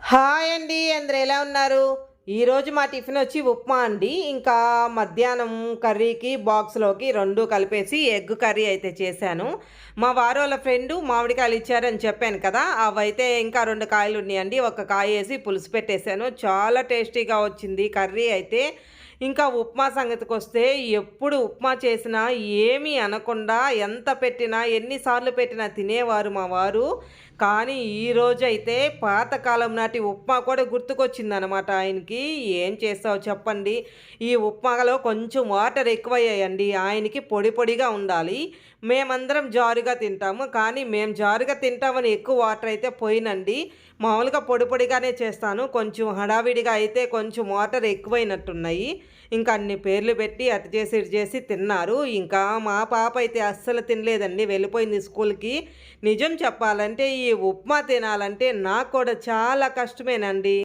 Hi అండి అందరు ఎలా ఉన్నారు? ఈరోజు మా టిఫిన్ వచ్చి ఉప్మా అండి. ఇంకా మధ్యాహ్నం కర్రీకి బాక్స్లోకి రెండు కలిపేసి ఎగ్ కర్రీ అయితే చేశాను. మా వారు వాళ్ళ ఫ్రెండ్ మామిడికాయలు ఇచ్చారని చెప్పాను కదా అవైతే ఇంకా రెండు కాయలు ఉన్నాయండి. ఒక కాయ వేసి పులుసు పెట్టేశాను. చాలా టేస్టీగా వచ్చింది కర్రీ అయితే. ఇంకా ఉప్మా సంగతికి వస్తే ఎప్పుడు ఉప్మా చేసినా ఏమీ అనకుండా ఎంత పెట్టినా ఎన్నిసార్లు పెట్టినా తినేవారు మా వారు. కానీ ఈ అయితే పాతకాలం నాటి ఉప్మా కూడా గుర్తుకొచ్చిందనమాట ఆయనకి. ఏం చేస్తావు చెప్పండి. ఈ ఉప్మాలో కొంచెం వాటర్ ఎక్కువయ్యాయండి. ఆయనకి పొడి పొడిగా ఉండాలి. మేమందరం జారుగా తింటాము. కానీ మేము జారుగా తింటామని ఎక్కువ వాటర్ అయితే పోయినండి. మామూలుగా పొడి పొడిగానే చేస్తాను. కొంచెం హడావిడిగా అయితే కొంచెం వాటర్ ఎక్కువైనట్టున్నాయి. ఇంకా అన్ని పేర్లు పెట్టి అటు చేసి ఇటు చేసి తిన్నారు. ఇంకా మా పాప అయితే అస్సలు తినలేదండి. వెళ్ళిపోయింది స్కూల్కి. నిజం చెప్పాలంటే ఈ ఉప్మా తినాలంటే నాకు కూడా చాలా కష్టమేనండి.